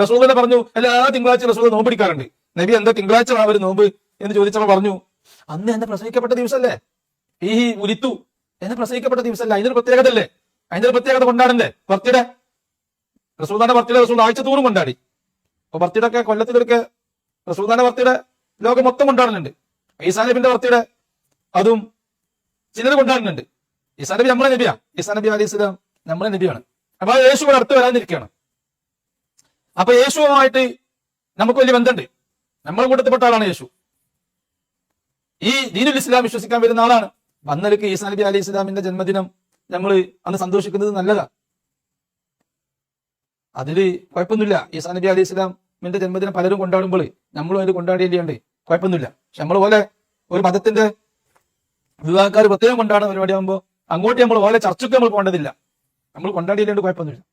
റസൂൽ തന്നെ പറഞ്ഞു എല്ലാ തിങ്കളാഴ്ച റസൂൽ നോമ്പ് പിടിക്കാറുണ്ട്. നബി എന്താ തിങ്കളാഴ്ച ആ ഒരു നോമ്പ്? എന്ന് ചോദിച്ചപ്പോൾ പറഞ്ഞു അന്ന് എന്നെ പ്രസവിക്കപ്പെട്ട ദിവസമല്ലേ ഈ ഉരിത്തു എന്നെ പ്രസവിക്കപ്പെട്ട ദിവസമല്ല അതിനൊരു പ്രത്യേകത അല്ലേ? അതിന്റെ പ്രത്യേകത കൊണ്ടാടണ്ടേ ബർത്ത്ഡേ? റസൂദാന്റെ ബർത്ത്ഡേ റസൂൽ ആഴ്ച തോറും കൊണ്ടാടി. അപ്പൊ ബർത്ത്ഡേ ഒക്കെ കൊല്ലത്തിലൊക്കെ റസൂദാന്റെ ബർത്ത്ഡേ ലോകം മൊത്തം കൊണ്ടാടുന്നുണ്ട്. ഈസാനബിന്റെ ഭർത്തിയുടെ അതും ചിലർ കൊണ്ടാടുന്നുണ്ട്. ഈസാനബി നമ്മളെ നബിയാ. ഈസാനബി അലൈഹി സ്വലാം നമ്മളെ നബിയാണ്. അപ്പൊ യേശു അടുത്ത് വരാനിരിക്കുകയാണ്. അപ്പൊ യേശുവുമായിട്ട് നമുക്ക് വലിയ ബന്ധമുണ്ട്. നമ്മളെ കൂട്ടത്തിൽപ്പെട്ട ആളാണ് യേശു. ഈ ദീനുൽ ഇസ്ലാം വിശ്വസിക്കാൻ വരുന്ന ആളാണ്. അന്നലേക്ക് ഈസാ നബി അലി ഇസ്ലാമിന്റെ ജന്മദിനം നമ്മൾ അന്ന് സന്തോഷിക്കുന്നത് നല്ലതാ. അതിൽ കുഴപ്പമൊന്നുമില്ല. ഈസാ നബി അലി ഇസ്ലാമിന്റെ ജന്മദിനം പലരും കൊണ്ടാടുമ്പോൾ നമ്മളും അതിൽ കൊണ്ടാടേണ്ടിയുണ്ട് കുഴപ്പമൊന്നുമില്ല. പക്ഷെ നമ്മൾ പോലെ ഒരു മതത്തിന്റെ വിവാഹക്കാർ പ്രത്യേകം കൊണ്ടാടുന്ന പരിപാടിയാകുമ്പോൾ അങ്ങോട്ട് നമ്മൾ പോലെ ചർച്ചയ്ക്ക് നമ്മൾ പോകേണ്ടതില്ല. നമ്മൾ കൊണ്ടാടിയില്ലാണ്ട് കുഴപ്പമൊന്നുമില്ല.